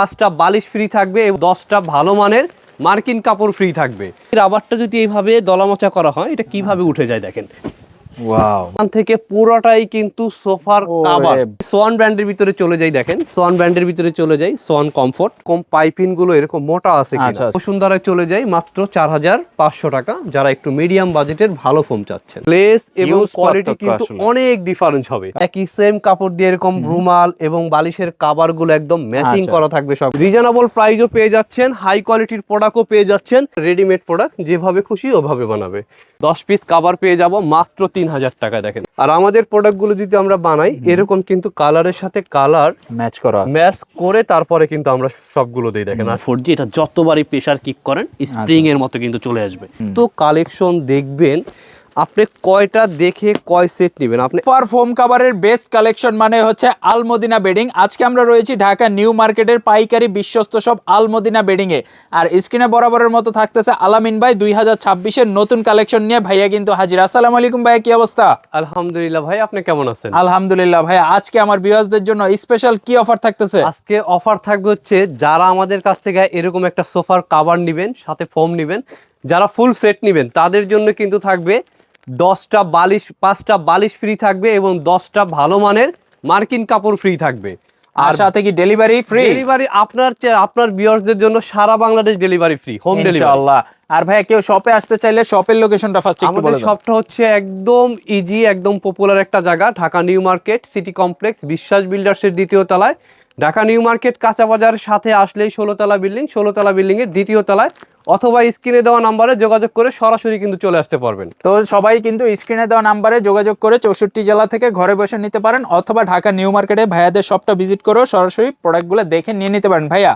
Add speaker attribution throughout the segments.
Speaker 1: পাঁচটা বালিশ ফ্রি থাকবে এবং দশটা ভালো মানের মার্কিন কাপড় ফ্রি থাকবে। রাবারটা যদি এইভাবে দলামচা করা হয় এটা কীভাবে উঠে যায় দেখেন? থেকে পুরোটাই কিন্তু সোফার। কাভার। সোয়ান ব্র্যান্ডের ভিতরে চলে যাই দেখেন। সোয়ান ব্র্যান্ডের ভিতরে চলে যাই সোয়ান কমফোর্ট। কম পাইপিংগুলো এরকম মোটা আছে
Speaker 2: আচ্ছা, আচ্ছা।
Speaker 1: বসুন্ধরায় চলে যাই মাত্র চার হাজার পাঁচশো টাকা। যারা একটু মিডিয়াম বাজেটের ভালো ফোম চাচ্ছেন। লেস এবং কোয়ালিটি কিন্তু অনেক ডিফারেন্স হবে। একই সেম কাপড় দিয়ে এরকম রুমাল এবং বালিশের কাবারগুলো একদম ম্যাচিং
Speaker 2: আচ্ছা।
Speaker 1: করা থাকবে সব। রিজনেবল প্রাইসও পেয়ে যাচ্ছেন হাই কোয়ালিটির প্রোডাক্টও পেয়ে যাচ্ছেন। রেডিমেড প্রোডাক্ট যেভাবে খুশি ওভাবে বানাবে। দশ পিস কাবার পেয়ে যাব মাত্র তিন হাজার টাকা দেখেন। আর আমাদের প্রোডাক্টগুলো যদি আমরা বানাই এরকম কিন্তু কালারের সাথে কালার
Speaker 2: ম্যাচ করা
Speaker 1: ম্যাচ করে তারপরে কিন্তু আমরা সবগুলো দিই দেখেন। আর ফোর এটা যতবারই প্রেশার কিক করেন স্প্রিং এর মতো কিন্তু চলে আসবে। তো কালেকশন দেখবেন আপনি কয়টা দেখে কয় সেট নেবেন? আপনি
Speaker 2: পার ফোম কাভারের বেস্ট কালেকশন মানে হচ্ছে আলমদিনা বেডিং আজকে আমরা রয়েছি ঢাকা নিউ মার্কেটের পাইকারি বিশ্বস্ত সব আলমদিনা বেডিং এ। আর স্ক্রিনে বরাবরের মতো থাকতেছে আলামিন ভাই দুই হাজার ছাব্বিশের নতুন কালেকশন নিয়ে ভাইয়া কিন্তু হাজির। আসসালামু আলাইকুম ভাইয়া কি অবস্থা?
Speaker 1: আলহামদুলিল্লাহ ভাই আপনি কেমন আছেন?
Speaker 2: আলহামদুলিল্লাহ ভাইয়া আজকে আমার ভিউয়ার্সদের জন্য স্পেশাল কি অফার থাকতেছে?
Speaker 1: আজকে অফার থাকবে হচ্ছে যারা আমাদের কাছ থেকে এরকম একটা সোফার কাভার নেবেন সাথে ফোম নেবেন যারা ফুল সেট নেবেন তাদের জন্য কিন্তু থাকবে দশটা বালিশ পাঁচটা বালিশ ফ্রি থাকবে এবং দশটা ভালো মানের মার্কিন কাপড় ফ্রি থাকবে।
Speaker 2: আর সাথে কি ডেলিভারি ফ্রি
Speaker 1: ডেলিভারি আপনার আপনার বিয়ার্সদের জন্য সারা Bangladesh delivery free home delivery
Speaker 2: ইনশাআল্লাহ। আর ভাইয়া কেউ শপে আসতে চাইলে শপের লোকেশনটা ফার্স্ট একটু বলে দাও।
Speaker 1: শপটা হচ্ছে একদম ইজি একদম পপুলার একটা জায়গা Dhaka new market city complex Biswas বিল্ডার্সের দ্বিতীয় তলায়। ঢাকা নিউ মার্কেট কাঁচা বাজারের সাথে আসলেই ষোলোতলা বিল্ডিং ষোলোতলা বিল্ডিং এর দ্বিতীয় তলায়। অথবা স্ক্রিনে দেওয়া নাম্বারে যোগাযোগ করে সরাসরি কিন্তু চলে আসতে পারবেন।
Speaker 2: তো সবাই কিন্তু স্ক্রিনে দেওয়া নাম্বারে যোগাযোগ করে চৌষট্টি জেলা থেকে ঘরে বসে নিতে পারেন অথবা ঢাকা নিউ মার্কেটে ভাইয়াদের শপটা ভিজিট করেও সরাসরি প্রোডাক্টগুলো দেখে নিয়ে নিতে পারেন। ভাইয়া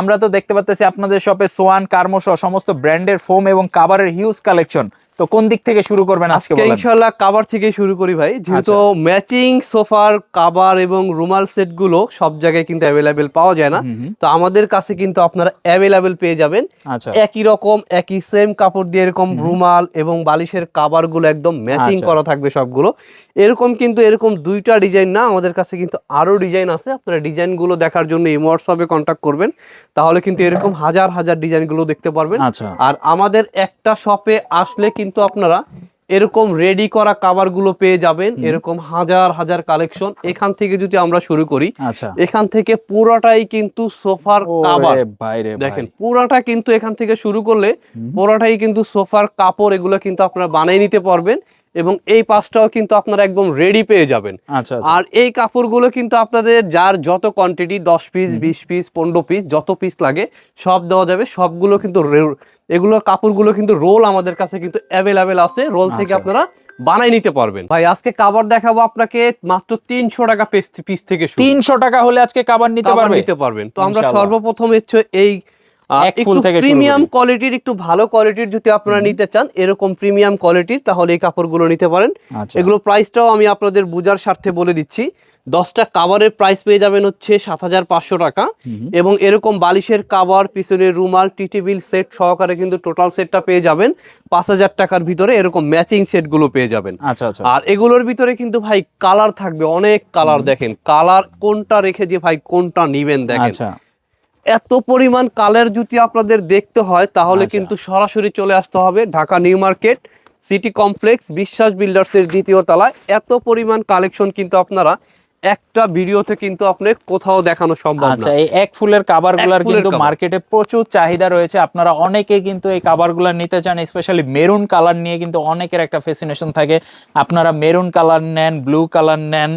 Speaker 2: আমরা তো দেখতে পাচ্ছি আপনাদের শপে সোয়ান কার্মো সহ সমস্ত ব্র্যান্ডের ফোম এবং কাভারের হিউজ কালেকশন তো কোন দিক থেকে শুরু করবেন আজকে
Speaker 1: ইনশাল্লাহ কাবার থেকে শুরু করি ভাই। যেহেতু ম্যাচিং সোফার কাবার এবং রুমাল সেটগুলো সব জায়গায় কিন্তু অ্যাভেলেবেল পাওয়া যায় না। তো আমাদের কাছে কিন্তু আপনারা অ্যাভেলেবেল পেয়ে যাবেন।
Speaker 2: আচ্ছা।
Speaker 1: একই রকম একই সেম কাপড় দিয়ে এরকম রুমাল এবং বালিশের কাবারগুলো একদম ম্যাচিং
Speaker 2: আচ্ছা।
Speaker 1: করা থাকবে সবগুলো। এরকম কিন্তু এরকম দুইটা ডিজাইন না আমাদের কাছে কিন্তু আরও ডিজাইন আছে। আপনারা ডিজাইনগুলো দেখার জন্য এই হোয়াটসঅ্যাপে কন্ট্যাক্ট করবেন। তাহলে কিন্তু এরকম হাজার হাজার ডিজাইনগুলো দেখতে পারবেন।
Speaker 2: আচ্ছা।
Speaker 1: আর আমাদের একটা শপে আসলে কিন্তু আপনারা এরকম রেডি করা কাভারগুলো পেয়ে যাবেন এরকম হাজার হাজার কালেকশন এখান থেকে যদি আমরা শুরু করি
Speaker 2: আচ্ছা।
Speaker 1: এখান থেকে পুরোটাই কিন্তু সোফার কাভার দেখেন। পুরাটা কিন্তু এখান থেকে শুরু করলে পুরোটাই কিন্তু সোফার কাপড় এগুলো কিন্তু আপনারা বানিয়ে নিতে পারবেন এবং এই পাঁচটাও কিন্তু আপনারা একদম রেডি পেয়ে যাবেন।
Speaker 2: আচ্ছা আচ্ছা।
Speaker 1: আর এই কাপড়গুলো কিন্তু আপনাদের যার যত কোয়ান্টিটি দশ পিস বিশ পিস পনেরো পিস যত পিস লাগে সব দেওয়া যাবে সবগুলো কিন্তু এগুলোর কাপড়গুলো কিন্তু রোল আমাদের কাছে কিন্তু অ্যাভেলেবেল আছে। রোল থেকে
Speaker 2: আচ্ছা।
Speaker 1: আপনারা বানাই নিতে পারবেন। ভাই আজকে কাবার দেখাবো আপনাকে মাত্র তিনশো টাকা পিস থেকে
Speaker 2: তিনশো টাকা হলে আজকে কাবার নিতে
Speaker 1: কাবার
Speaker 2: পারবে?
Speaker 1: নিতে পারবেন। তো আমরা সর্বপ্রথম হচ্ছে এই একটু প্রিমিয়াম কোয়ালিটির একটু ভালো কোয়ালিটির যদি আপনারা নিতে চান এরকম প্রিমিয়াম কোয়ালিটির তাহলে এই কাপড়গুলো নিতে পারেন।
Speaker 2: আচ্ছা।
Speaker 1: এগুলো প্রাইসটাও আমি আপনাদের বোঝার স্বার্থে বলে দিচ্ছি। দশটা কাভারের প্রাইস পেয়ে যাবেন হচ্ছে সাত হাজার পাঁচশো টাকা। এবং এরকম বালিশের কাভার পিছনে রুমাল টি টেবিল সেট সহকারে কিন্তু টোটাল সেটটা পেয়ে যাবেন। পাঁচ হাজার টাকার ভিতরে এরকম ম্যাচিং সেটগুলো পেয়ে যাবেন।
Speaker 2: আচ্ছা আচ্ছা।
Speaker 1: আর এগুলোর ভিতরে কিন্তু ভাই কালার থাকবে অনেক কালার দেখেন। কালার কোনটা রেখে যে ভাই কোনটা নিবেন দেখেন।
Speaker 2: আচ্ছা।
Speaker 1: এত পরিমাণ কালার যদি আপনাদের দেখতে হয় তাহলে
Speaker 2: আচ্ছা।
Speaker 1: কিন্তু সরাসরি চলে আসতে হবে Dhaka new market city complex Biswas বিল্ডার্সের দ্বিতীয় তলায়। এত পরিমাণ কালেকশন কিন্তু আপনারা একটা ভিডিওতে কিন্তু আপনি কোথাও দেখানো সম্ভব না।
Speaker 2: আচ্ছা এই এক ফুলের কাবারগুলার
Speaker 1: এক ফুলের
Speaker 2: কিন্তু মার্কেটে প্রচুর চাহিদা রয়েছে। আপনারা অনেকে কিন্তু এই কাবারগুলা নিতে চান স্পেশালি মেরুন কালার নিয়ে কিন্তু অনেকের একটা ফেসিনেশন থাকে। আপনারা মেরুন কালার নেন ব্লু কালার নেন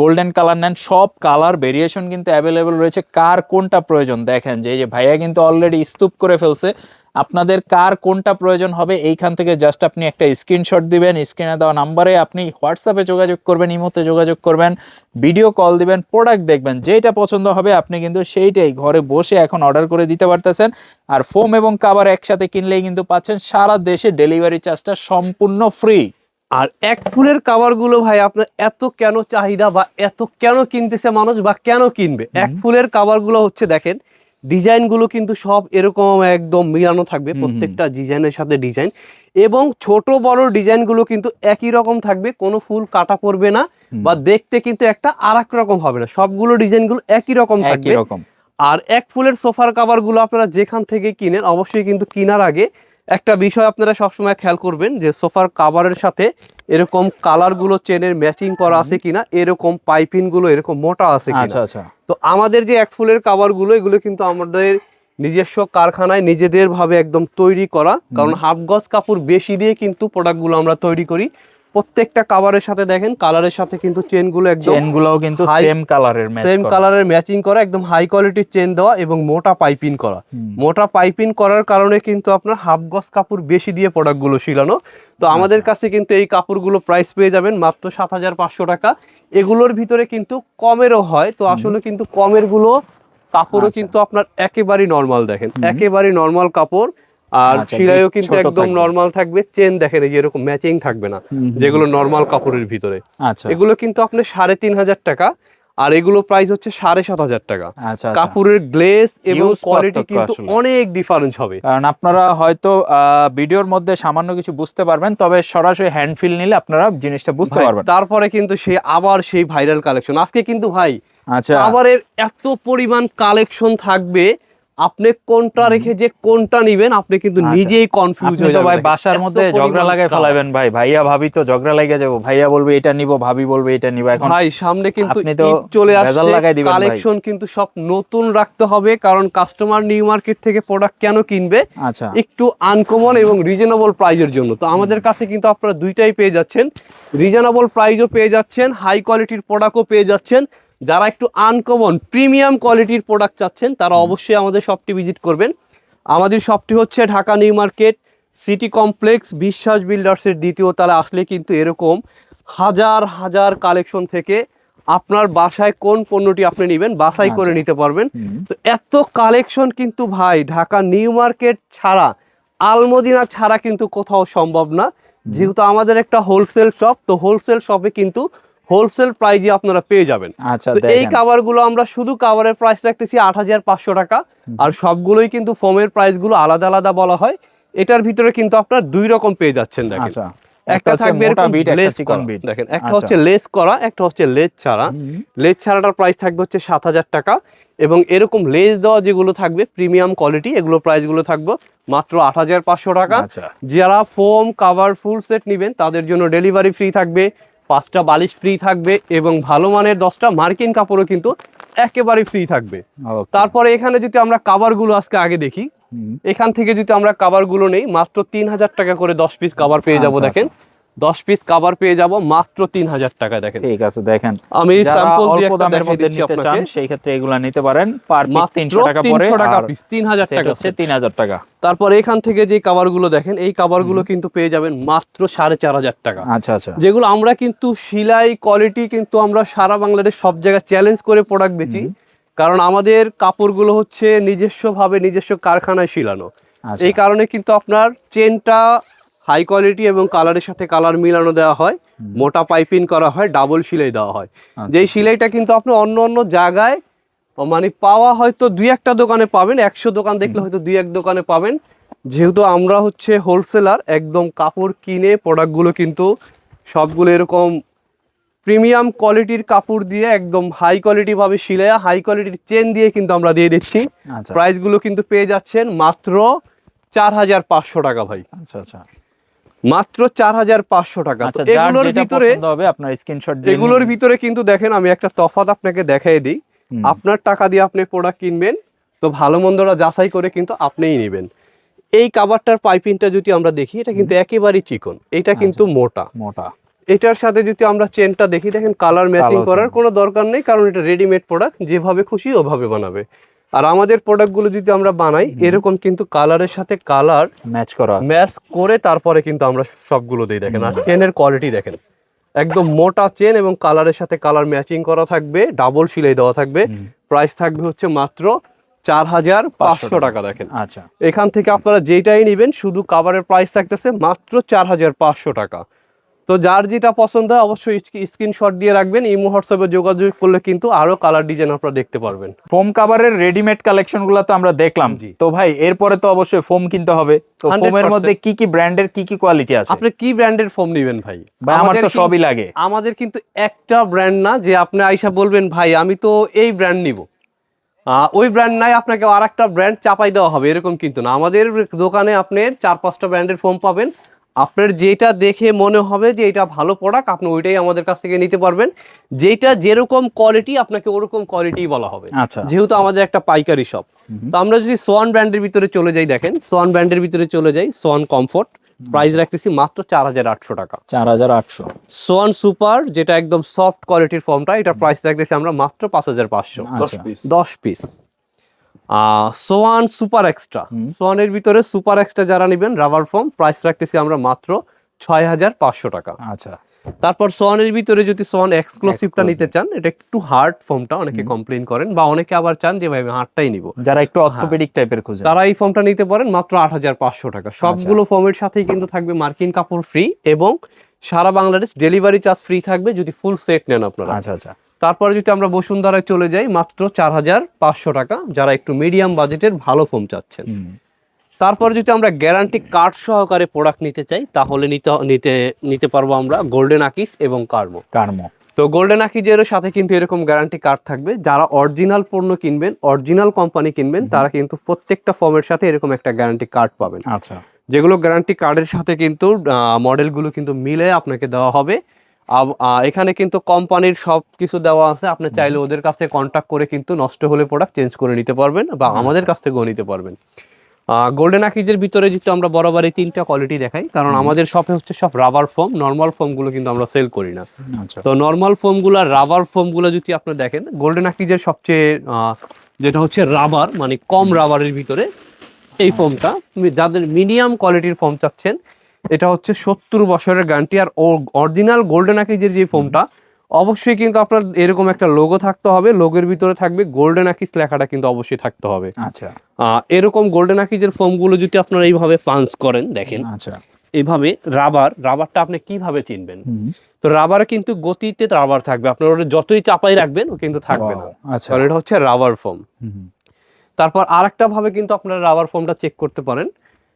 Speaker 2: গোল্ডেন কালার নেন সব কালার ভেরিয়েশন কিন্তু অ্যাভেলেবেল রয়েছে। কার কোনটা প্রয়োজন? দেখেন যে এই যে ভাইয়া কিন্তু অলরেডি স্তূপ করে ফেলছে। আপনাদের কার কোনটা প্রয়োজন হবে এইখান থেকে জাস্ট আপনি একটা স্ক্রিনশট দিবেন স্ক্রিনে দেওয়া নাম্বারে আপনি হোয়াটসঅ্যাপে যোগাযোগ করবেন ইমোতে যোগাযোগ করবেন ভিডিও কল দিবেন প্রোডাক্ট দেখবেন যেটা পছন্দ হবে আপনি কিন্তু সেইটাই ঘরে বসে এখন অর্ডার করে দিতে পারতেছেন। আর ফোম এবং কাবার একসাথে কিনলেই কিন্তু পাচ্ছেন সারা দেশে ডেলিভারি চার্জটা সম্পূর্ণ ফ্রি
Speaker 1: আর এক ফুলের কাভারগুলো ভাই আপনার এত কেন চাহিদা বা এত কেন কিনতেছে মানুষ বা কেন কিনবে? এক ফুলের কাভারগুলো হচ্ছে দেখেন ডিজাইনগুলো কিন্তু সব এরকম একদম মিলানো থাকবে প্রত্যেকটা ডিজাইনের সাথে ডিজাইন। এবং ছোট বড় ডিজাইনগুলো কিন্তু একই রকম থাকবে কোনো ফুল কাটা পড়বে না বা দেখতে কিন্তু একটা আর রকম হবে না। সবগুলো ডিজাইনগুলো একই রকম থাকবে। আর এক ফুলের সোফার কাভারগুলো আপনারা যেখান থেকে কিনেন অবশ্যই কিন্তু কিনার আগে একটা বিষয় আপনারা সবসময় খেয়াল করবেন যে সোফার কাভারের সাথে এরকম কালারগুলো চেনের ম্যাচিং করা আছে কিনা এরকম পাইপিনগুলো এরকম মোটা আছে
Speaker 2: আচ্ছা আচ্ছা।
Speaker 1: তো আমাদের যে এক ফুলের কাভারগুলো এগুলো কিন্তু আমাদের নিজস্ব কারখানায় নিজেদের ভাবে একদম তৈরি করা। কারণ হাফ গজ কাপড় বেশি দিয়ে কিন্তু প্রোডাক্টগুলো আমরা তৈরি করি। প্রত্যেকটা কাভারের সাথে দেখেন কালারের সাথে কিন্তু চেনগুলো একদম
Speaker 2: চেন গুলোও কিন্তু সেম কালারের ম্যাচ
Speaker 1: সেম কালারের ম্যাচিং করা একদম হাই কোয়ালিটির চেন দেওয়া এবং মোটা পাইপিং করা। মোটা পাইপিং করার কারণে কিন্তু আপনার হাফ গজ কাপড় বেশি দিয়ে প্রোডাক্টগুলো শিলানো। তো আমাদের কাছে কিন্তু এই কাপড়গুলো প্রাইস পেয়ে যাবেন মাত্র সাত হাজার পাঁচশো টাকা। এগুলোর ভিতরে কিন্তু কমেরও হয় তো আসলে কিন্তু কমেরগুলো কাপড়ও
Speaker 2: আচ্ছা।
Speaker 1: কিন্তু আপনার একেবারেই নর্মাল দেখেন। একেবারেই নর্মাল কাপড়। আর
Speaker 2: আচ্ছা, ছোট
Speaker 1: কিন্তু একদম। নর্মাল থাকবে চেন দেখেন এই এরকম ম্যাচিং থাকবে না যেগুলো নর্মাল কাপড়ের ভিতরে।
Speaker 2: আচ্ছা।
Speaker 1: এগুলো কিন্তু আপনার সাড়ে তিন হাজার টাকা আর এগুলো প্রাইস হচ্ছে সাড়ে সাত হাজার টাকা।
Speaker 2: আচ্ছা।
Speaker 1: কাপড়ের গ্লেস এবং কোয়ালিটি কিন্তু অনেক ডিফারেন্স হবে।
Speaker 2: কারণ আপনারা হয়তো ভিডিওর মধ্যে সামান্য কিছু বুঝতে পারবেন তবে সরাসরি হ্যান্ড ফিল নিলে আপনারা জিনিসটা বুঝতে পারবেন।
Speaker 1: তারপরে কিন্তু সে আবার সেই ভাইরাল কালেকশন আজকে কিন্তু ভাই
Speaker 2: আচ্ছা।
Speaker 1: আবারের এত পরিমাণ কালেকশন থাকবে আপনি কোনটা রেখে যে কোনটা নিবেন আপনি কিন্তু
Speaker 2: আচ্ছা।
Speaker 1: নিজেই কনফিউজ হয়ে যাবেন।
Speaker 2: ভাই বাসার মধ্যে ঝগড়া লাগাই ফেলাবেন ভাই। ভাইয়া ভাবি তো ঝগড়া লাগা যাব। ভাইয়া বলবে এটা নিব ভাবি বলবে এটা নিব। এখন
Speaker 1: ভাই সামনে কিন্তু
Speaker 2: আপনি তো
Speaker 1: ঈদ চলে আসছে। কালেকশন কিন্তু সব নতুন রাখতে হবে কারণ কাস্টমার নিউ মার্কেট থেকে প্রোডাক্ট কেন কিনবে?
Speaker 2: আচ্ছা।
Speaker 1: একটু আনকমন এবং রিজনেবল প্রাইজের জন্য। তো আমাদের কাছে কিন্তু আপনারা দুইটাই পেয়ে যাচ্ছেন। রিজনেবল প্রাইজও পেয়ে যাচ্ছেন হাই কোয়ালিটির প্রোডাক্টও পেয়ে যাচ্ছেন। যারা একটু আনকমন প্রিমিয়াম কোয়ালিটির প্রোডাক্ট চাচ্ছেন তারা অবশ্যই আমাদের শপটি ভিজিট করবেন। আমাদের শপটি হচ্ছে Dhaka new market city complex Biswas বিল্ডার্সের দ্বিতীয় তলা। আসলে কিন্তু এরকম হাজার হাজার কালেকশন থেকে আপনার বাসায় কোন পণ্যটি আপনি নেবেন বাসাই করে
Speaker 2: আচ্ছা।
Speaker 1: নিতে পারবেন। তো এত কালেকশন কিন্তু ভাই ঢাকা নিউ মার্কেট ছাড়া আলমদিনা ছাড়া কিন্তু কোথাও সম্ভব না। যেহেতু আমাদের একটা হোলসেল শপ তো হোলসেল শপে কিন্তু হোলসেল প্রাইজে আপনারা পেয়ে যাবেন।
Speaker 2: আচ্ছা
Speaker 1: এই কাভারগুলো আমরা শুধু কাভারের প্রাইস রাখতেছি আট হাজার পাঁচশো টাকা। আর সবগুলোই কিন্তু ফোমের প্রাইসগুলো আলাদা আলাদা বলা হয়। এটার ভিতরে কিন্তু আপনার দুই রকম পেয়ে যাচ্ছেন দেখেন।
Speaker 2: আচ্ছা।
Speaker 1: একটা থাকবে এরকম লেস দেখেন একটা
Speaker 2: আচ্ছা।
Speaker 1: হচ্ছে লেস করা একটা হচ্ছে লেস ছাড়া। লেজ ছাড়াটার প্রাইস থাকবে হচ্ছে সাত হাজার টাকা। এবং এরকম লেজ দেওয়া যেগুলো থাকবে প্রিমিয়াম কোয়ালিটি এগুলো প্রাইসগুলো থাকবে মাত্র আট হাজার পাঁচশো টাকা। যারা ফোম কাভার ফুল সেট নেবেন তাদের জন্য ডেলিভারি ফ্রি থাকবে। পাঁচটা বালিশ ফ্রি থাকবে এবং ভালো মানের দশটা মার্কিন কাপড়ও কিন্তু একেবারে ফ্রি থাকবে। তারপরে এখানে যদি আমরা কাভারগুলো আজকে আগে দেখি এখান থেকে যদি আমরা কাভারগুলো নেই মাত্র তিন হাজার টাকা করে দশ পিস কাভার পেয়ে যাব
Speaker 2: আচ্ছা,
Speaker 1: দেখেন দশ পিস কাভার পেয়ে যাব মাত্র তিন হাজার টাকা দেখেন।
Speaker 2: ঠিক আছে দেখেন।
Speaker 1: আমি স্যাম্পল দিয়ে একটা দেখাই দিচ্ছি আপনাকে।
Speaker 2: সেই ক্ষেত্রে এগুলা নিতে পারেন। পার পিস
Speaker 1: মাত্র
Speaker 2: 300 টাকা পড়ে
Speaker 1: 300 টাকা পিস 3000 টাকা
Speaker 2: হচ্ছে
Speaker 1: set।
Speaker 2: 3000 টাকা।
Speaker 1: তারপর এখান থেকে যে কাভারগুলো দেখেন এই কাভারগুলো কিন্তু পেয়ে যাবেন মাত্র সাড়ে চার হাজার টাকা।
Speaker 2: আচ্ছা আচ্ছা।
Speaker 1: যেগুলো আমরা কিন্তু সিলাই কোয়ালিটি কিন্তু আমরা সারা বাংলাদেশ সব জায়গায় চ্যালেঞ্জ করে প্রোডাক্ট বেচি। কারণ আমাদের কাপড়গুলো হচ্ছে নিজস্বভাবে নিজস্ব কারখানায় শিলানো।
Speaker 2: আচ্ছা।
Speaker 1: এই কারণে কিন্তু আপনার চেনটা হাই কোয়ালিটি এবং কালারের সাথে কালার মিলানো দেওয়া হয়। মোটা পাইপিং করা হয় ডাবল সিলাই দেওয়া হয়।
Speaker 2: আচ্ছা।
Speaker 1: যেই সিলাইটা কিন্তু আপনি অন্য অন্য জায়গায় মানে পাওয়া হয়তো দুই একটা দোকানে পাবেন একশো দোকান দেখলে হয়তো দুই এক দোকানে পাবেন। যেহেতু আমরা হচ্ছে হোলসেলার একদম কাপড় কিনে প্রোডাক্টগুলো কিন্তু সবগুলো এরকম প্রিমিয়াম কোয়ালিটির কাপড় দিয়ে একদম হাই কোয়ালিটি ভাবে সিলাইয়া হাই কোয়ালিটির চেন দিয়ে কিন্তু আমরা দিয়ে দিচ্ছি।
Speaker 2: আচ্ছা।
Speaker 1: প্রাইসগুলো কিন্তু পেয়ে যাচ্ছেন মাত্র চার হাজার পাঁচশো টাকা ভাই।
Speaker 2: আচ্ছা আচ্ছা।
Speaker 1: মাত্র চার হাজার পাঁচশো টাকা।
Speaker 2: আচ্ছা
Speaker 1: এগুলোর ভিতরে
Speaker 2: হবে আপনার স্ক্রিনশট
Speaker 1: এগুলোর ভিতরে কিন্তু দেখেন আমি একটা তফাৎ আপনাকে দেখাই দিই। আপনার টাকা দিয়ে আপনি প্রোডাক্ট কিনবেন তো ভালো মন্দরা যাচাই করে কিন্তু আপনিই নেবেন। এই কাবারটার পাইপিংটা যদি আমরা দেখি এটা কিন্তু একেবারেই চিকন। এটা কিন্তু
Speaker 2: আচ্ছা।
Speaker 1: মোটা।
Speaker 2: মোটা।
Speaker 1: এটার সাথে যদি আমরা চেনটা দেখি দেখেন কালার ম্যাচিং করার কোনো দরকার নেই কারণ এটা রেডিমেড প্রোডাক্ট যেভাবে খুশি ওভাবে বানাবে। আর আমাদের প্রোডাক্টগুলো যদি আমরা বানাই এরকম কিন্তু কালারের সাথে কালার
Speaker 2: ম্যাচ করা
Speaker 1: ম্যাচ করে তারপরে কিন্তু আমরা সবগুলো দিই দেখেন। আর চেনের কোয়ালিটি দেখেন। একদম মোটা চেন এবং কালারের সাথে কালার ম্যাচিং করা থাকবে ডাবল সিলাই দেওয়া থাকবে। প্রাইস থাকবে হচ্ছে মাত্র চার হাজার পাঁচশো টাকা দেখেন।
Speaker 2: আচ্ছা।
Speaker 1: এখান থেকে আপনারা যেটাই নেবেন শুধু কাভারের প্রাইস থাকতেছে মাত্র চার হাজার পাঁচশো টাকা। তো যার যেটা পছন্দ হয় অবশ্যই স্ক্রিনশট দিয়ে রাখবেন। ইমো হোয়াটসঅ্যাপে যোগাযোগ করলে কিন্তু আরও কালার ডিজাইন আপনারা দেখতে পারবেন।
Speaker 2: ফোম কাভারের রেডিমেড কালেকশনগুলো তো আমরা দেখলাম।
Speaker 1: জি।
Speaker 2: তো ভাই এরপরে তো অবশ্যই ফোম কিনতে হবে। তো ফোমের মধ্যে কি কি ব্র্যান্ডের কি কি কোয়ালিটি আছে?
Speaker 1: আপনি কি ব্র্যান্ডের ফোম নেবেন ভাই?
Speaker 2: ভাই আমার তো সবই লাগে।
Speaker 1: আমাদের কিন্তু একটা ব্র্যান্ড না যে আপনি আইসা বলবেন ভাই আমি তো এই ব্র্যান্ড নিব। ওই ব্র্যান্ড নাই আপনাকে আর একটা ব্র্যান্ড চাপাই দেওয়া হবে এরকম কিন্তু না। আমাদের দোকানে আপনি চার পাঁচটা ব্র্যান্ডের ফোম পাবেন। আপনার যেটা দেখে মনে হবে যে এটা ভালো প্রোডাক্ট আপনি ওইটাই আমাদের কাছ থেকে নিতে পারবেন। যেটা যেরকম কোয়ালিটি আপনাকে ওরকম কোয়ালিটি বলা হবে।
Speaker 2: আচ্ছা।
Speaker 1: যেহেতু আমাদের একটা পাইকারি শপ তো আমরা যদি সোয়ান ব্র্যান্ডের ভিতরে চলে যাই দেখেন সোয়ান ব্র্যান্ডের ভিতরে চলে যাই সোয়ান কমফোর্ট প্রাইস রাখতেছি মাত্র চার হাজার আটশো টাকা।
Speaker 2: চার হাজার আটশো।
Speaker 1: সোয়ান সুপার যেটা একদম সফট কোয়ালিটির ফর্মটা এটা প্রাইস রাখতেছি আমরা মাত্র পাঁচ হাজার পাঁচশো।
Speaker 2: দশ পিস
Speaker 1: দশ পিস সোয়ান সুপার এক্সট্রা। সোয়ানের ভিতরে সুপার এক্সট্রা যারা নেবেন রাবার ফর্ম প্রাইস রাখতেছি আমরা মাত্র ছয় হাজার পাঁচশো টাকা।
Speaker 2: আচ্ছা।
Speaker 1: তারপর সোয়ানের ভিতরে যদি সোয়ান এক্সক্লুসিভটা নিতে চান এটা একটু হার্ড ফর্মটা অনেকে কমপ্লেন করেন বা অনেকে আবার চান যে ভাই আমি হার্ডটাই নিব।
Speaker 2: যারা একটু অর্থোপেডিক টাইপের খুঁজে
Speaker 1: তারা এই ফর্মটা নিতে পারেন মাত্র আট হাজার পাঁচশো টাকা। সবগুলো ফর্মের সাথেই কিন্তু থাকবে মার্কিন কাপড় ফ্রি এবং সারা বাংলাদেশ ডেলিভারি চার্জ ফ্রি থাকবে যদি ফুল সেট নেন আপনারা।
Speaker 2: আচ্ছা আচ্ছা।
Speaker 1: তারপরে যদি আমরা বসুন্ধরায় চলে যাই মাত্র চার হাজার পাঁচশো টাকা যারা একটু মিডিয়াম বাজেটের ভালো ফোম চাচ্ছেন। তারপরে যদি আমরা গ্যারান্টি কার্ড সহকারে প্রোডাক্ট নিতে চাই তাহলে নিতে নিতে নিতে পারব আমরা গোল্ডেন আকিস এবং কার্মো
Speaker 2: কার্মো
Speaker 1: তো গোল্ডেন আকিজেরও সাথে কিন্তু এরকম গ্যারান্টি কার্ড থাকবে। যারা অরিজিনাল পণ্য কিনবেন অরিজিনাল কোম্পানি কিনবেন তারা কিন্তু প্রত্যেকটা ফর্মের সাথে এরকম একটা গ্যারান্টি কার্ড পাবেন।
Speaker 2: আচ্ছা।
Speaker 1: যেগুলো গ্যারান্টি কার্ডের সাথে কিন্তু মডেলগুলো কিন্তু মিলে আপনাকে দেওয়া হবে। এখানে কিন্তু কোম্পানির সব কিছু দেওয়া আছে। আপনি চাইলে ওদের কাছে কন্ট্যাক্ট করে কিন্তু নষ্ট হলে প্রোডাক্ট চেঞ্জ করে নিতে পারবেন বা আমাদের কাছ থেকেও নিতে পারবেন। গোল্ডেন আকিজের ভিতরে যদি আমরা বরাবর এই তিনটা কোয়ালিটি দেখাই কারণ আমাদের শপে হচ্ছে সব রাবার ফোম নর্মাল ফোমগুলো কিন্তু আমরা সেল করি না।
Speaker 2: আচ্ছা।
Speaker 1: তো নর্মাল ফোমগুলো রাবার ফোমগুলো যদি আপনি দেখেন গোল্ডেন আকিজের সবচেয়ে যেটা হচ্ছে রাবার মানে কম রাবারের ভিতরে এই ফোমটা যাদের মিডিয়াম কোয়ালিটির ফোম চাচ্ছেন এটা হচ্ছে সত্তর বছরের গ্যারান্টি আর অরিজিনাল গোল্ডেন আকিজের যে ফোমটা অবশ্যই কিন্তু আপনার এরকম একটা লোগো থাকতে হবে। লোগোর ভিতরে থাকবে গোল্ডেন আকিজ লেখাটা কিন্তু অবশ্যই থাকতে হবে।
Speaker 2: আচ্ছা।
Speaker 1: এরকম গোল্ডেন আকিজের ফোমগুলো যদি আপনারা এইভাবে পাঞ্চ করেন দেখেন।
Speaker 2: আচ্ছা।
Speaker 1: এইভাবে রাবার রাবারটা আপনি কীভাবে চিনবেন? তো রাবার কিন্তু গতিতে রাবার থাকবে। আপনার ওটা যতই চাপাই রাখবেন ও কিন্তু থাকবে না।
Speaker 2: আচ্ছা।
Speaker 1: এটা হচ্ছে রাবার ফোম
Speaker 2: হুম।
Speaker 1: তারপর আরেকটা ভাবে কিন্তু আপনারা রাবার ফোমটা চেক করতে পারেন।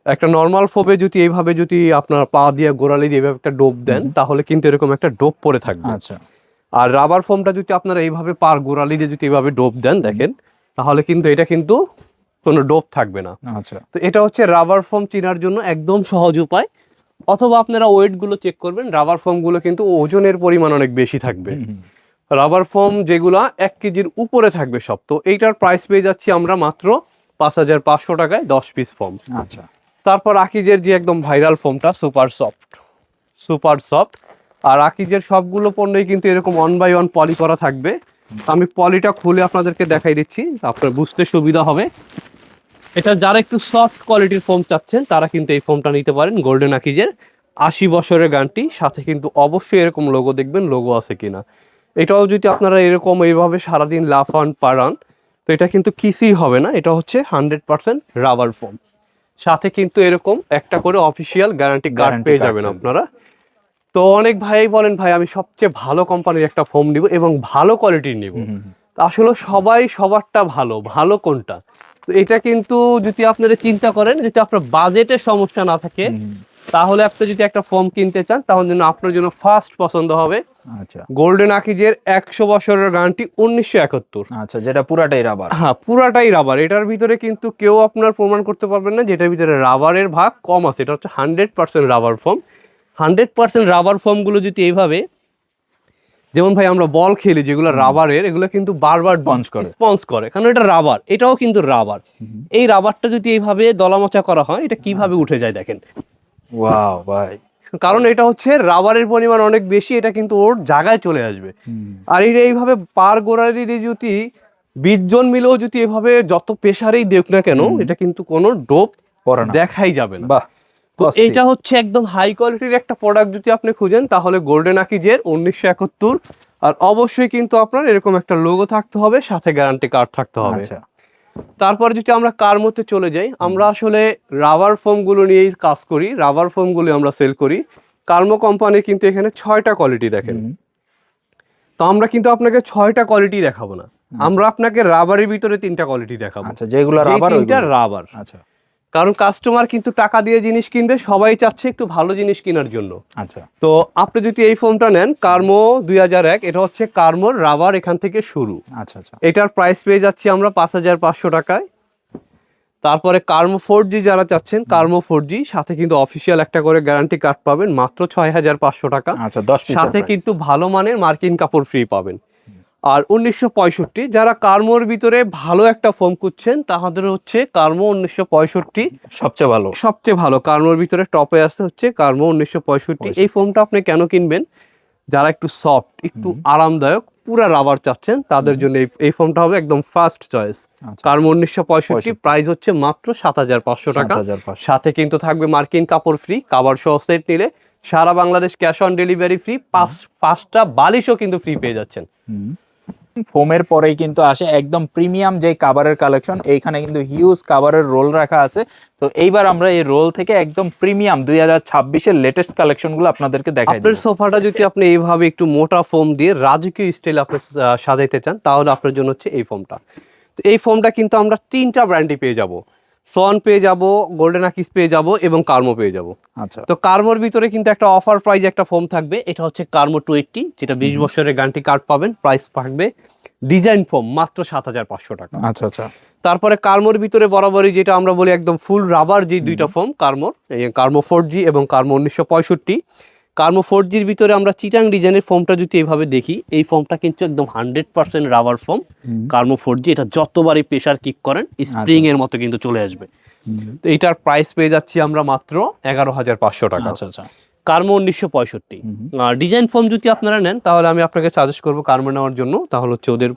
Speaker 1: একটা নর্মাল ফোমে যদি এইভাবে যদি আপনার পা দিয়ে গোড়ালি দিয়ে এইভাবে একটা ডোপ দেন তাহলে কিন্তু এরকম একটা ডোপ পরে থাকবে।
Speaker 2: আচ্ছা।
Speaker 1: আর রাবার ফোমটা যদি আপনারা এইভাবে পার গোড়ালি দিয়ে যদি এইভাবে ডোপ দেন দেখেন তাহলে কিন্তু এটা কিন্তু কোনো ডোপ থাকবে না।
Speaker 2: আচ্ছা।
Speaker 1: তো এটা হচ্ছে রাবার ফোম চেনার জন্য একদম সহজ উপায়। অথবা আপনারা ওয়েটগুলো চেক করবেন রাবার ফোমগুলো কিন্তু ওজনের পরিমাণ অনেক বেশি থাকবে। রাবার ফোম যেগুলা এক কেজির উপরে থাকবে সব। তো এইটার প্রাইস পেয়ে যাচ্ছি আমরা মাত্র পাঁচ হাজার পাঁচশো টাকায় দশ পিস ফোম
Speaker 2: আচ্ছা।
Speaker 1: তারপর আকিজের যে একদম ভাইরাল ফোমটা সুপার সফট সুপার সফট আর আকিজের সবগুলো পণ্যই কিন্তু এরকম ওয়ান বাই ওয়ান পলি করা থাকবে। আমি পলিটা খুলে আপনাদেরকে দেখাই দিচ্ছি আপনার বুঝতে সুবিধা হবে। এটা যারা একটু সফট কোয়ালিটির ফোম চাচ্ছেন, তারা কিন্তু এই ফোমটা নিতে পারেন গোল্ডেন আকিজের আশি বছরের গানটি সাথে কিন্তু অবশ্যই এরকম লোগো দেখবেন লোগো আছে কিনা। এটাও যদি আপনারা এরকম এইভাবে সারাদিন লাফান পারান তো এটা কিন্তু কিছুই হবে না, এটা হচ্ছে হান্ড্রেড পার্সেন্ট রাবার ফোম সাথে কিন্তু এরকম একটা করে অফিসিয়াল গ্যারান্টি
Speaker 2: গার্ড
Speaker 1: পেয়ে যাবেন আপনারা। তো অনেক ভাই বলেন ভাই আমি সবচেয়ে ভালো কোম্পানির একটা ফোম নিব এবং ভালো কোয়ালিটির নিব। আসলে সবাই সবারটা ভালো ভালো কোনটা? তো এটা কিন্তু যদি আপনারা চিন্তা করেন যদি আপনার বাজেটের সমস্যা না থাকে তাহলে আপনি যদি একটা ফোম কিনতে চান তাহলে জন্য আপনার জন্য ফার্স্ট পছন্দ হবে
Speaker 2: আচ্ছা।
Speaker 1: গোল্ডেন আকিজের একশো বছরের গ্যারান্টি উনিশশো একাত্তর।
Speaker 2: আচ্ছা যেটা পুরাটাই রাবার
Speaker 1: হ্যাঁ পুরাটাই রাবার এটার ভিতরে কিন্তু কেউ আপনার প্রমাণ করতে পারবেন না যেটার ভিতরে রাবারের ভাগ কম আছে। এটা হচ্ছে hundred percent rubber foam hundred percent rubber ফর্মগুলো যদি এইভাবে যেমন ভাই আমরা বল খেলি যেগুলো রাবারের এগুলো কিন্তু বারবার
Speaker 2: Sponge করে।
Speaker 1: স্পঞ্জ করে। কারণ এটা রাবার এটাও কিন্তু রাবার এই রাবারটা যদি এইভাবে দলামচা করা হয় এটা কীভাবে উঠে যায় দেখেন?
Speaker 2: ওয়াও ভাই।
Speaker 1: কারণ এটা হচ্ছে রাবারের পরিমাণ অনেক বেশি এটা কিন্তু ওর জায়গায় চলে আসবে। আর এটা এইভাবে পার গোড়ারি দিয়ে যদি বিশ জন মিলেও যদি এভাবে যত প্রেশারেই দেখ না কেন এটা কিন্তু কোনো ডোপ দেখাই যাবে না।
Speaker 2: বাহ
Speaker 1: তো এইটা হচ্ছে একদম হাই কোয়ালিটির একটা প্রোডাক্ট যদি আপনি খুঁজেন তাহলে গোল্ডেন আকিজের উনিশশো একাত্তর। আর অবশ্যই কিন্তু আপনার এরকম একটা লোগো থাকতে হবে সাথে গ্যারান্টি কার্ড থাকতে হবে।
Speaker 2: আচ্ছা।
Speaker 1: তারপরে যদি আমরা কার মধ্যে চলে যাই আমরা আসলে রাবার ফোমগুলো নিয়েই কাজ করি রাবার ফোমগুলো আমরা সেল করি। কার্মো কোম্পানি কিন্তু এখানে ছয়টা কোয়ালিটি দেখেন। তো আমরা কিন্তু আপনাকে ছয়টা কোয়ালিটি দেখাবো না। আমরা আপনাকে রাবারের ভিতরে তিনটা কোয়ালিটি দেখাবো।
Speaker 2: আচ্ছা যেগুলো রাবার
Speaker 1: তিনটা রাবার।
Speaker 2: আচ্ছা।
Speaker 1: কারণ কাস্টমার কিন্তু টাকা দিয়ে জিনিস কিনবে সবাই চাচ্ছে একটু ভালো জিনিস কেনার জন্য।
Speaker 2: আচ্ছা।
Speaker 1: তো আপনি যদি এই ফোনটা নেন কার্মো দুই হাজার এক এটা হচ্ছে কার্মোর রাবার এখান থেকে শুরু।
Speaker 2: আচ্ছা আচ্ছা।
Speaker 1: এটার প্রাইস পেয়ে যাচ্ছি আমরা পাঁচ হাজার পাঁচশো টাকায়। তারপরে কার্মো ফোর জি যারা চাচ্ছেন কার্মো ফোর জি সাথে কিন্তু অফিসিয়াল একটা করে গ্যারান্টি কার্ড পাবেন মাত্র ছয় হাজার পাঁচশো টাকা।
Speaker 2: আচ্ছা দশ
Speaker 1: সাথে কিন্তু ভালো মানের মার্কিন কাপড় ফ্রি পাবেন। আর উনিশশো পঁয়ষট্টি যারা কার্মোর ভিতরে ভালো একটা ফোন খুঁজছেন তাহাদের হচ্ছে কার্মো উনিশশো পঁয়ষট্টি।
Speaker 2: সবচেয়ে ভালো।
Speaker 1: সবচেয়ে ভালো। কার্মোর ভিতরে টপে আসছে হচ্ছে কার্মো উনিশশো পঁয়ষট্টি। এই ফোনটা আপনি কেন কিনবেন? যারা একটু সফট একটু আরামদায়ক পুরা রাবার চাচ্ছেন তাদের জন্য এই- ফোনটা হবে একদম ফার্স্ট চয়েস
Speaker 2: আচ্ছা।
Speaker 1: কার্মো উনিশশো পঁয়ষট্টি প্রাইস হচ্ছে মাত্র সাত হাজার পাঁচশো টাকা।
Speaker 2: 7500
Speaker 1: সাথে কিন্তু থাকবে মার্কিন কাপড় ফ্রি কাবার সহ সেট নিলে সারা Bangladesh cash on delivery free পাঁচ পাঁচটা বালিশও কিন্তু ফ্রি পেয়ে যাচ্ছেন।
Speaker 2: ফোমের পরেই কিন্তু আসে একদম প্রিমিয়াম যে কাভারের কালেকশন এইখানে কিন্তু হিউজ কাভারের রোল রাখা আছে। তো এইবার আমরা এই রোল থেকে একদম প্রিমিয়াম দুই হাজার ছাব্বিশের লেটেস্ট কালেকশনগুলো আপনাদেরকে দেখাই
Speaker 1: আপনার সোফাটা যদি আপনি এইভাবে একটু মোটা ফোম দিয়ে রাজকীয় স্টাইল আপনি সাজাইতে চান তাহলে আপনার জন্য হচ্ছে এই ফোমটা তো এই ফোমটা কিন্তু আমরা তিনটা ব্র্যান্ডে পেয়ে যাব। সন পেয়ে যাব গোল্ডেন আকিস পেয়ে যাব এবং কার্মো পেয়ে যাব।
Speaker 2: আচ্ছা।
Speaker 1: তো কার্মোর ভিতরে কিন্তু একটা অফার প্রাইস একটা ফোম থাকবে। এটা হচ্ছে কার্মো টু এইটটি যেটা বিশ বছরের গ্যারান্টি কার্ড পাবেন। প্রাইস থাকবে ডিজাইন ফোম মাত্র সাত হাজার পাঁচশো টাকা।
Speaker 2: আচ্ছা আচ্ছা।
Speaker 1: তারপরে কার্মোর ভিতরে বরাবরই যেটা আমরা বলি একদম ফুল রাবার যে দুইটা ফোম কার্মোর কার্মো ফোর জি এবং কার্মো উনিশশো পঁয়ষট্টি। কার্মো ফোর জির ভিতরে আমরা চিটাং ডিজাইনের ফোমটা যদি এইভাবে দেখি এই ফোমটা কিন্তু একদম হান্ড্রেড পার্সেন্ট রাবার ফোম কার্মো ফোর জি এটা যতবারই প্রেশার কিক করেন স্প্রিং এর মতো কিন্তু চলে আসবে। তো এটার প্রাইস পেয়ে যাচ্ছি আমরা মাত্র এগারো হাজার পাঁচশো টাকা।
Speaker 2: আচ্ছা আচ্ছা।
Speaker 1: কার্মো উনিশশো পঁয়ষট্টি। ডিজাইন ফোম যদি আপনারা নেন তাহলে আমি আপনাকে সাজেস্ট করব কার্মো নেওয়ার জন্য। তাহলে হচ্ছে ওদের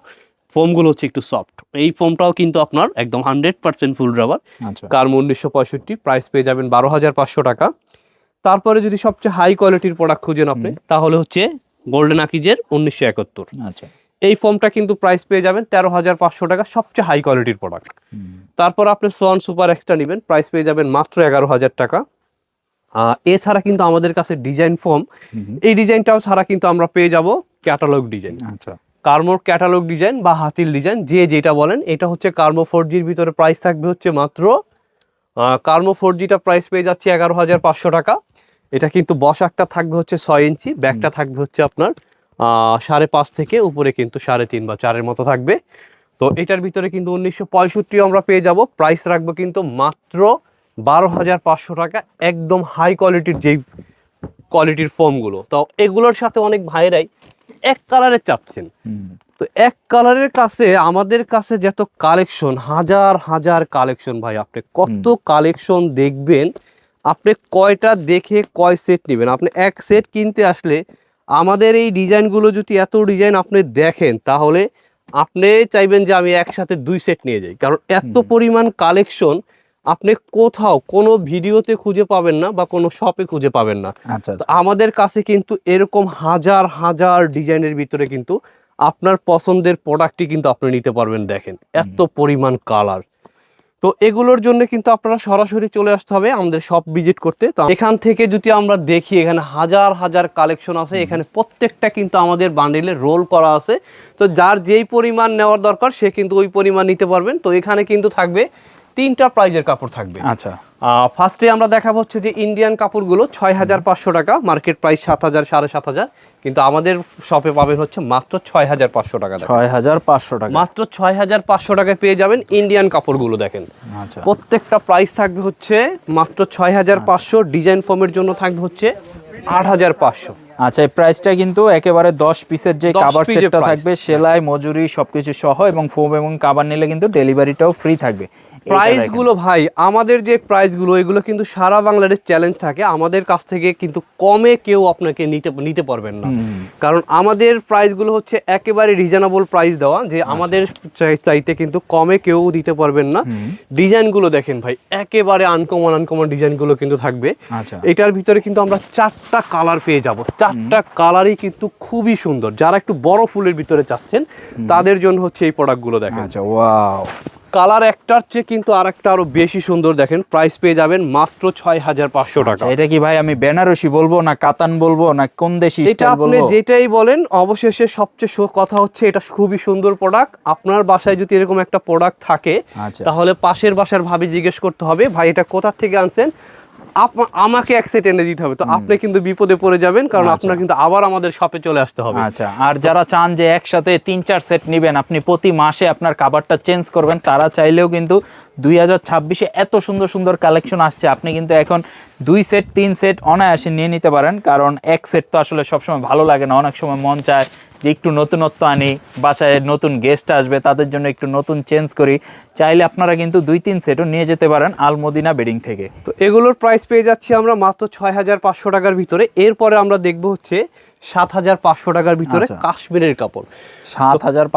Speaker 1: ফোমগুলো হচ্ছে একটু সফট এই ফোমটাও কিন্তু আপনার একদম হান্ড্রেড পার্সেন্ট ফুল রাবার
Speaker 2: আচ্ছা।
Speaker 1: কার্মো উনিশশো পঁয়ষট্টি প্রাইস পেয়ে যাবেন বারো হাজার পাঁচশো টাকা। তারপরে যদি সবচেয়ে হাই কোয়ালিটির প্রোডাক্ট খুঁজেন আপনি তাহলে হচ্ছে গোল্ডেন আকিজের উনিশশো একাত্তর।
Speaker 2: আচ্ছা।
Speaker 1: এই ফোমটা কিন্তু প্রাইস পেয়ে যাবেন তেরো হাজার পাঁচশো টাকা সবচেয়ে হাই কোয়ালিটির প্রোডাক্ট তারপর আপনি সোয়ান সুপার এক্সট্রা নেবেন প্রাইস পেয়ে যাবেন মাত্র এগারো হাজার টাকা। এছাড়া কিন্তু আমাদের কাছে ডিজাইন ফর্ম এই ডিজাইনটাও ছাড়া কিন্তু আমরা পেয়ে যাব ক্যাটালগ ডিজাইন
Speaker 2: আচ্ছা।
Speaker 1: কার্মোর ক্যাটালগ ডিজাইন বা হাতির ডিজাইন যে যেটা বলেন এটা হচ্ছে কার্মো ফোর জির ভিতরে প্রাইস থাকবে হচ্ছে মাত্র কার্মো ফোর জিটা প্রাইস পেয়ে যাচ্ছে এগারো হাজার পাঁচশো টাকা। এটা কিন্তু বসাকটা থাকবে হচ্ছে ছয় ইঞ্চি ব্যাগটা থাকবে হচ্ছে আপনার সাড়ে পাঁচ থেকে উপরে কিন্তু সাড়ে তিন বা চারের মতো থাকবে। তো এটার ভিতরে কিন্তু উনিশশো পঁয়ষট্টিও আমরা পেয়ে যাব। প্রাইস রাখব কিন্তু মাত্র বারো হাজার পাঁচশো টাকা একদম হাই কোয়ালিটির যেই কোয়ালিটির ফোমগুলো তো এগুলোর সাথে অনেক ভাইরাই এক কালারের চাচ্ছেন। তো এক কালারের কাছে আমাদের কাছে যত কালেকশন হাজার হাজার কালেকশন ভাই আপনি কত কালেকশন দেখবেন আপনি কয়টা দেখে কয় সেট নেবেন। আপনি এক সেট কিনতে আসলে আমাদের এই ডিজাইনগুলো যদি এত ডিজাইন আপনি দেখেন তাহলে আপনি চাইবেন যে আমি একসাথে দুই সেট নিয়ে যাই। কারণ এত পরিমাণ কালেকশন আপনি কোথাও কোনো ভিডিওতে খুঁজে পাবেন না বা কোনো শপে খুঁজে পাবেন না।
Speaker 2: আচ্ছা
Speaker 1: তো আমাদের কাছে কিন্তু এরকম হাজার হাজার ডিজাইনের ভিতরে কিন্তু আপনার পছন্দের প্রোডাক্টই কিন্তু আপনি নিতে পারবেন দেখেন। এত পরিমাণ কালার তো এগুলোর জন্য কিন্তু আপনারা সরাসরি চলে আসতে হবে আমাদের সব ভিজিট করতে। তো এখান থেকে যদি আমরা দেখি এখানে হাজার হাজার কালেকশন আছে। এখানে প্রত্যেকটা কিন্তু আমাদের বান্ডিলে রোল করা আছে। তো যার যেই পরিমাণ নেওয়ার দরকার সে কিন্তু ওই পরিমাণ নিতে পারবেন। তো এখানে কিন্তু থাকবে তিনটা প্রাইজের কাপড় থাকবে।
Speaker 2: আচ্ছা।
Speaker 1: ফার্স্টে আমরা দেখাবো হচ্ছে যে ইন্ডিয়ান কাপড়গুলো ছয় হাজার পাঁচশো টাকা মার্কেট প্রাইস সাত হাজার সাড়ে সাত হাজার। কিন্তু আমাদের শপে পাবেন হচ্ছে মাত্র ছয় হাজার পাঁচশো টাকা
Speaker 2: ছয় হাজার পাঁচশো টাকা।
Speaker 1: মাত্র ছয় হাজার পাঁচশো টাকায় পেয়ে যাবেন ইন্ডিয়ান কাপড়গুলো দেখেন।
Speaker 2: আচ্ছা।
Speaker 1: প্রত্যেকটা প্রাইস থাকবে হচ্ছে মাত্র ছয় হাজার পাঁচশো ডিজাইন ফর্মের জন্য থাকবে হচ্ছে আট হাজার পাঁচশো।
Speaker 2: আচ্ছা এই প্রাইসটা কিন্তু একেবারে দশ পিসের যে
Speaker 1: 10
Speaker 2: কাভার সেটটা থাকবে সেলাই মজুরি সবকিছু সহ এবং ফোম এবং কাভার নিলে কিন্তু ডেলিভারিটাও ফ্রি থাকবে। এইটা
Speaker 1: প্রাইস
Speaker 2: দেখেন।
Speaker 1: গুলো ভাই আমাদের যে প্রাইসগুলো এগুলো কিন্তু সারা বাংলাদেশ চ্যালেঞ্জ থাকে। আমাদের কাছ থেকে কিন্তু কমে কেউ আপনাকে নিতে নিতে পারবেন না। কারণ আমাদের প্রাইসগুলো হচ্ছে একেবারে রিজনেবল প্রাইস দেওয়া যে
Speaker 2: আচ্ছা।
Speaker 1: আমাদের চাই- চাইতে কিন্তু কমে কেউ দিতে পারবেন না। ডিজাইনগুলো দেখেন ভাই একেবারে আনকমন আনকমন ডিজাইনগুলো কিন্তু থাকবে।
Speaker 2: আচ্ছা।
Speaker 1: এটার ভিতরে কিন্তু আমরা চারটা কালার পেয়ে যাব। চারটা কালারই কিন্তু খুবই সুন্দর। যারা একটু বড় ফুলের ভিতরে চাচ্ছেন তাদের জন্য হচ্ছে এই প্রোডাক্টগুলো দেখেন।
Speaker 2: আচ্ছা ওয়াও
Speaker 1: কালার একটার চেয়ে কিন্তু আর একটা আরও বেশি সুন্দর দেখেন। প্রাইস পেয়ে যাবেন মাত্র ছয় হাজার পাঁচশো টাকা।
Speaker 2: আচ্ছা, এটা কি ভাই আমি বেনারসি বলব না কাতান বলব না কোন দেশি
Speaker 1: এটা আপনি যেটাই বলেন অবশেষে সবচেয়ে কথা হচ্ছে এটা খুবই সুন্দর প্রোডাক্ট আপনার বাসায় যদি এরকম একটা প্রোডাক্ট থাকে
Speaker 2: আচ্ছা।
Speaker 1: তাহলে পাশের বাসার ভাবে জিজ্ঞেস করতে হবে ভাই এটা কোথার থেকে আনছেন? আমাকে এক সেট এনে দিতে হবে। তো আপনি কিন্তু বিপদে পড়ে যাবেন কারণ
Speaker 2: আচ্ছা।
Speaker 1: আপনার কিন্তু আবার আমাদের শপে চলে আসতে হবে।
Speaker 2: আচ্ছা আর যারা চান যে একসাথে তিন চার সেট নেবেন আপনি প্রতি মাসে আপনার কাভারটা চেঞ্জ করবেন তারা চাইলেও কিন্তু দুই হাজার ছাব্বিশে এত সুন্দর সুন্দর কালেকশন আসছে আপনি কিন্তু এখন দুই সেট তিন সেট অনায়াসে নিয়ে নিতে পারেন কারণ এক সেট তো আসলে সবসময় ভালো লাগে না অনেক সময় মন চায় যে একটু নতুনত্ব আনি বাসায় নতুন গেস্ট আসবে তাদের জন্য একটু নতুন চেঞ্জ করি চাইলে আপনারা কিন্তু দুই তিন সেটও নিয়ে যেতে পারেন আলমদিনা বেডিং থেকে।
Speaker 1: তো এগুলোর প্রাইস পেয়ে যাচ্ছি আমরা মাত্র ছয় হাজার পাঁচশো টাকার ভিতরে। এরপরে আমরা দেখব হচ্ছে সাত হাজার পাঁচশো টাকার ভিতরে
Speaker 2: আচ্ছা।
Speaker 1: কাশ্মীরের কাপড়।
Speaker 2: সাত হাজার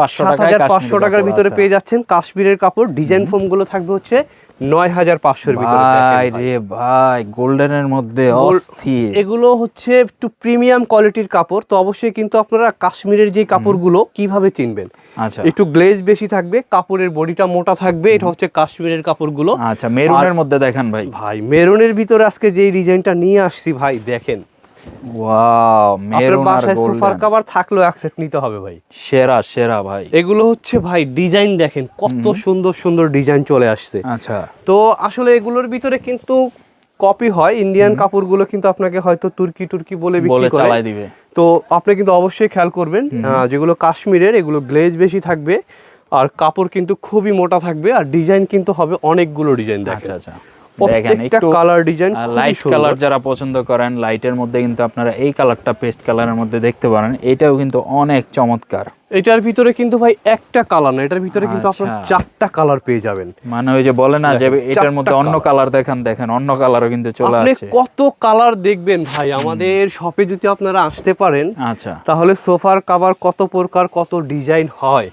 Speaker 2: পাঁচশো
Speaker 1: টাকার ভিতরে পেয়ে যাচ্ছেন কাশ্মীরের কাপড়। ডিজাইন ফোমগুলো থাকবে হচ্ছে নয় হাজার পাঁচশোর ভিতরে
Speaker 2: ভাই গোল্ডেনের মধ্যে অস্থির।
Speaker 1: এগুলো হচ্ছে একটু প্রিমিয়াম কোয়ালিটির কাপড় তো অবশ্যই কিন্তু আপনারা কাশ্মীরের যে কাপড়গুলো কীভাবে চিনবেন?
Speaker 2: আচ্ছা।
Speaker 1: একটু গ্লেজ বেশি থাকবে কাপড়ের বডিটা মোটা থাকবে এটা হচ্ছে কাশ্মীরের কাপড়গুলো।
Speaker 2: আচ্ছা মেরুনের মধ্যে দেখেন ভাই।
Speaker 1: ভাই মেরুনের ভিতরে আজকে যে ডিজাইনটা নিয়ে আসছি ভাই দেখেন
Speaker 2: ওয়াও মেরুন আর
Speaker 1: সোফার কাভার অ্যাকসেপ্ট নিতে হবে ভাই।
Speaker 2: সেরা সেরা ভাই।
Speaker 1: এগুলো হচ্ছে ভাই ডিজাইন দেখেন কত সুন্দর সুন্দর ডিজাইন চলে আসছে।
Speaker 2: আচ্ছা।
Speaker 1: তো আসলে এগুলোর ভিতরে কিন্তু কপি হয় ইন্ডিয়ান কাপড়গুলো কিন্তু আপনাকে হয়তো তুর্কি তুর্কি বলে বিক্রি করে।
Speaker 2: চালাই দিবে।
Speaker 1: তো আপনি কিন্তু অবশ্যই খেয়াল করবেন যেগুলো কাশ্মীরের এগুলো গ্লেজ বেশি থাকবে। আর কাপড় কিন্তু খুবই মোটা থাকবে আর ডিজাইন কিন্তু হবে অনেকগুলো ডিজাইন
Speaker 2: আচ্ছা
Speaker 1: দেখেন।
Speaker 2: আচ্ছা দেখেন
Speaker 1: প্রত্যেকটা কালার ডিজাইন
Speaker 2: লাইট কালার যারা পছন্দ করেন লাইটের মধ্যে কিন্তু আপনারা এই কালারটা পেস্ট কালারের মধ্যে দেখতে পারেন। এটাও কিন্তু অনেক চমৎকার।
Speaker 1: এটার ভিতরে কিন্তু ভাই একটা কালার না এটার ভিতরে কিন্তু আপনার
Speaker 2: আচ্ছা।
Speaker 1: চারটা কালার পেয়ে যাবেন।
Speaker 2: মানে ওই যে বলে না যে এটার মধ্যে অন্য কালার দেখেন দেখেন অন্য কালারও কিন্তু চলে
Speaker 1: আপনি কত কালার দেখবেন ভাই? আমাদের শপে যদি আপনারা আসতে পারেন
Speaker 2: আচ্ছা।
Speaker 1: তাহলে সোফার কাভার কত প্রকার কত ডিজাইন হয়।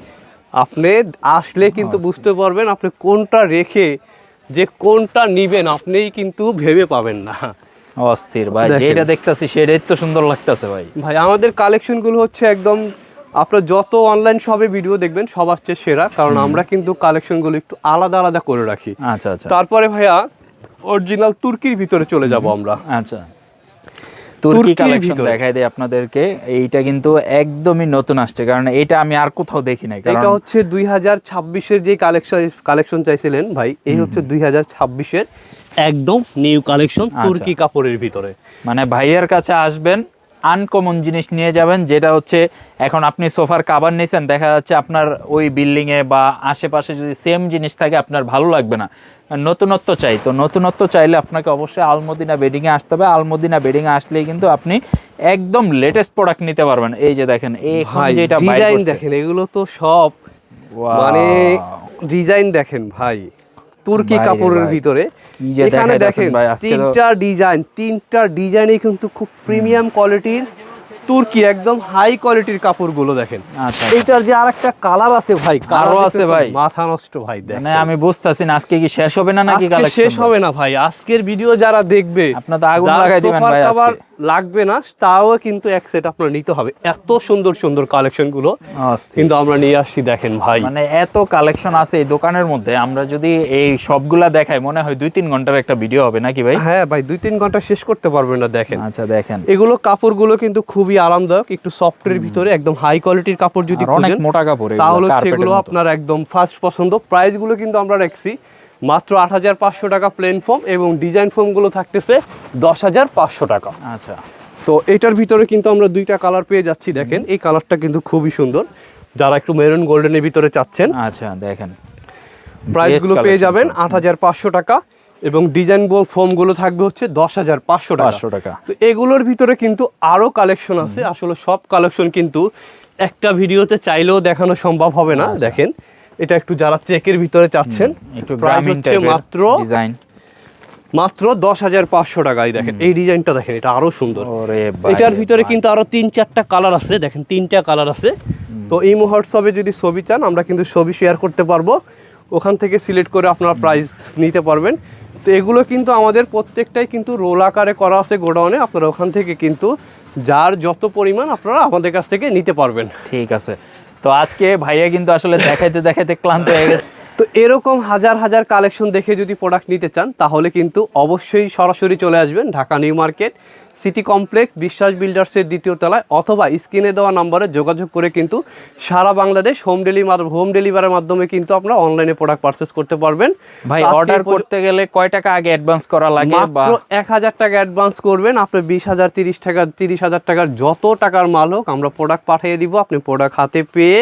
Speaker 1: আপনি আসলে কিন্তু বুঝতে পারবেন আপনি কোনটা রেখে যে কোনটা নিবেন আপনিই কিন্তু ভেবে পাবেন না।
Speaker 2: অস্থির ভাই যেটা দেখতেছি সেটাই তো সুন্দর লাগতেছে ভাই।
Speaker 1: ভাই আমাদের কালেকশনগুলো হচ্ছে একদম আপনার যত অনলাইন সবে ভিডিও দেখবেন সবার চেয়ে সেরা কারণ আমরা কিন্তু কালেকশনগুলো একটু আলাদা আলাদা করে রাখি।
Speaker 2: আচ্ছা আচ্ছা।
Speaker 1: তারপরে ভাইয়া অরিজিনাল তুর্কির ভিতরে চলে যাব আমরা।
Speaker 2: আচ্ছা। তুর্কি কালেকশন দেখাই দেয় আপনাদেরকে। এইটা কিন্তু একদমই নতুন আসছে কারণ এটা আমি আর কোথাও দেখি নাই
Speaker 1: এটা হচ্ছে দুই হাজার ছাব্বিশের যে কালেকশন কালেকশন চাইছিলেন ভাই এই হচ্ছে দুই হাজার ছাব্বিশের একদম নিউ কালেকশন
Speaker 2: আচ্ছা।
Speaker 1: তুর্কি কাপড়ের ভিতরে।
Speaker 2: মানে ভাইয়ের কাছে আসবেন আনকমন জিনিস নিয়ে যাবেন যেটা হচ্ছে এখন আপনি সোফার কাভার নিয়েছেন দেখা যাচ্ছে আপনার ওই বিল্ডিং এ বা আশেপাশে যদি সেম জিনিস থাকে আপনার ভালো লাগবে না। নতুনত্ব চাই। তো নতুনত্ব চাইলে আপনাকে অবশ্যই আলমদিনা বেডিংয়ে আসতে হবে। আলমদিনা বেডিংয়ে আসলেই কিন্তু আপনি একদম লেটেস্ট প্রোডাক্ট নিতে পারবেন। এই যে দেখেন এই
Speaker 1: ভাই
Speaker 2: যেটা
Speaker 1: ডিজাইন দেখেন এগুলো তো সব। মানে ডিজাইন দেখেন ভাই তুর্কি কাপড়ের ভিতরে। এখানে দেখেন তিনটা ডিজাইন তিনটা ডিজাইনে কিন্তু খুব প্রিমিয়াম কোয়ালিটির তুর্কি একদম হাই কোয়ালিটির কাপড়গুলো দেখেন।
Speaker 2: আচ্ছা
Speaker 1: এইটার যে আরেকটা কালার আছে ভাই
Speaker 2: আরও
Speaker 1: দেখে
Speaker 2: আছে ভাই?
Speaker 1: মাথা নষ্ট ভাই দেখেন।
Speaker 2: মানে আমি বুঝতেছি না আজকে কি শেষ হবে না নাকি
Speaker 1: আজকে শেষ হবে না ভাই আজকের ভিডিও যারা দেখবে
Speaker 2: আপনার তো আগুন লাগাই দিবেন ভাই আজকে।
Speaker 1: লাগবে না তাও কিন্তু এক সেট আপনার নিতে হবে। এত সুন্দর সুন্দর
Speaker 2: কালেকশনগুলো।
Speaker 1: কিন্তু আমরা নিয়ে আসছি দেখেন ভাই।
Speaker 2: মানে এত কালেকশন আছে এই দোকানের মধ্যে আমরা যদি এই সবগুলা দেখাই মনে হয় দুই তিন ঘণ্টার একটা ভিডিও হবে নাকি ভাই?
Speaker 1: হ্যাঁ ভাই দুই তিন ঘণ্টা শেষ করতে পারবেন না দেখেন।
Speaker 2: আচ্ছা দেখেন।
Speaker 1: এগুলো কাপড়গুলো কিন্তু খুবই আরামদায়ক একটু সফটের ভিতরে একদম হাই কোয়ালিটির কাপড় যদি
Speaker 2: অনেক মোটা কাপড়
Speaker 1: তাহলে সেগুলো আপনার একদম ফার্স্ট পছন্দ। প্রাইসগুলো কিন্তু আমরা রাখছি মাত্র আট হাজার পাঁচশো টাকা প্লেন ফর্ম এবং ডিজাইন ফর্মগুলো থাকতেছে দশ হাজার পাঁচশো টাকা।
Speaker 2: আচ্ছা।
Speaker 1: তো এটার ভিতরে কিন্তু আমরা দুইটা কালার পেয়ে যাচ্ছি দেখেন। এই কালারটা কিন্তু খুবই সুন্দর। যারা একটু মেরুন গোল্ডেনের ভিতরে চাচ্ছেন
Speaker 2: আচ্ছা দেখেন।
Speaker 1: প্রাইসগুলো পেয়ে যাবেন আট হাজার পাঁচশো টাকা। এবং ডিজাইন ফর্মগুলো থাকবে হচ্ছে দশ হাজার পাঁচশো টাকা।
Speaker 2: পাঁচশো টাকা।
Speaker 1: তো এগুলোর ভিতরে কিন্তু আরও কালেকশন আছে। আসলে সব কালেকশন কিন্তু একটা ভিডিওতে চাইলেও দেখানো সম্ভব হবে না।
Speaker 2: আচ্ছা।
Speaker 1: দেখেন এটা একটু যারা চেকের ভিতরে চাচ্ছেন প্রাইস হচ্ছে মাত্র
Speaker 2: ডিজাইন
Speaker 1: মাত্র দশ হাজার পাঁচশো টাকায় দেখেন। এই ডিজাইনটা দেখেন এটা আরও সুন্দর। এটার ভিতরে কিন্তু আরও তিন চারটা কালার আছে। দেখেন তিনটা কালার আছে। তো এই হোয়াটসঅ্যাপে যদি ছবি চান আমরা কিন্তু ছবি শেয়ার করতে পারব। ওখান থেকে সিলেক্ট করে আপনারা প্রাইস নিতে পারবেন। তো এগুলো কিন্তু আমাদের প্রত্যেকটাই কিন্তু রোল আকারে করা আছে গোডাউনে। আপনারা ওখান থেকে কিন্তু যার যত পরিমাণ আপনারা আমাদের কাছ থেকে নিতে পারবেন।
Speaker 2: ঠিক আছে। তো আজকে ভাইয়া কিন্তু আসলে দেখাইতে দেখাইতে ক্লান্ত হয়ে গেছে।
Speaker 1: তো এরকম হাজার হাজার কালেকশন দেখে যদি প্রোডাক্ট নিতে চান তাহলে কিন্তু অবশ্যই সরাসরি চলে আসবেন Dhaka new market city complex Biswas বিল্ডার্সের দ্বিতীয় তলায় অথবা স্ক্রিনে দেওয়া নম্বরে যোগাযোগ করে কিন্তু সারা বাংলাদেশ হোম ডেলিভারি হোম ডেলিভারির মাধ্যমে কিন্তু আপনারা অনলাইনে প্রোডাক্ট পারচেস করতে পারবেন।
Speaker 2: ভাই অর্ডার করতে গেলে কয় টাকা আগে অ্যাডভান্স করা লাগে
Speaker 1: মাত্র এক হাজার টাকা অ্যাডভান্স করবেন আপনি বিশ হাজার তিরিশ টাকা তিরিশ হাজার টাকার যত টাকার মাল হোক আমরা প্রোডাক্ট পাঠিয়ে দিব আপনি প্রোডাক্ট হাতে পেয়ে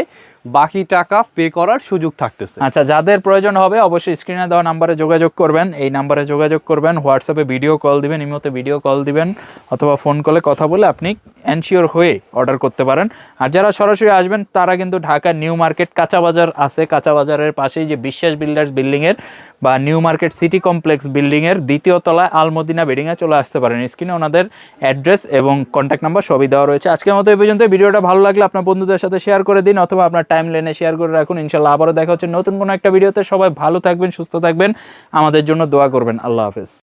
Speaker 1: বাকি টাকা পে করার সুযোগ থাকতেছে।
Speaker 2: আচ্ছা যাদের প্রয়োজন হবে অবশ্যই স্ক্রিনে দেওয়া নাম্বারে যোগাযোগ করবেন। এই নাম্বারে যোগাযোগ করবেন হোয়াটসঅ্যাপে ভিডিও কল দিবেন ইমোতে ভিডিও কল দিবেন, অথবা ফোন কলে কথা বলে আপনি এনশিওর হয়ে অর্ডার করতে পারেন। আর যারা সরাসরি আসবেন, তারা কিন্তু ঢাকা নিউ মার্কেট কাঁচা বাজার আছে। কাঁচা বাজারের পাশেই যে বিশ্বাস বিল্ডার্স বিল্ডিংয়ের বা নিউ মার্কেট সিটি কমপ্লেক্স বিল্ডিংয়ের দ্বিতীয় তলায় আলমদিনা বিল্ডিংয়ে চলে আসতে পারেন। স্ক্রিনে ওনাদের অ্যাড্রেস এবং কন্ট্যাক্ট নাম্বার সবই দেওয়া রয়েছে। আজকের মতো এই পর্যন্ত ভিডিওটা ভালো লাগলে আপনার বন্ধুদের সাথে শেয়ার করে দিন, অথবা আপনার টাইম লাইনে শেয়ার করে রাখুন। ইনশাল্লাহ আবারও দেখা হচ্ছে নতুন কোনো একটা ভিডিওতে সবাই ভালো থাকবেন, সুস্থ থাকবেন। আমাদের জন্য দোয়া করবেন। আল্লাহ হাফেজ।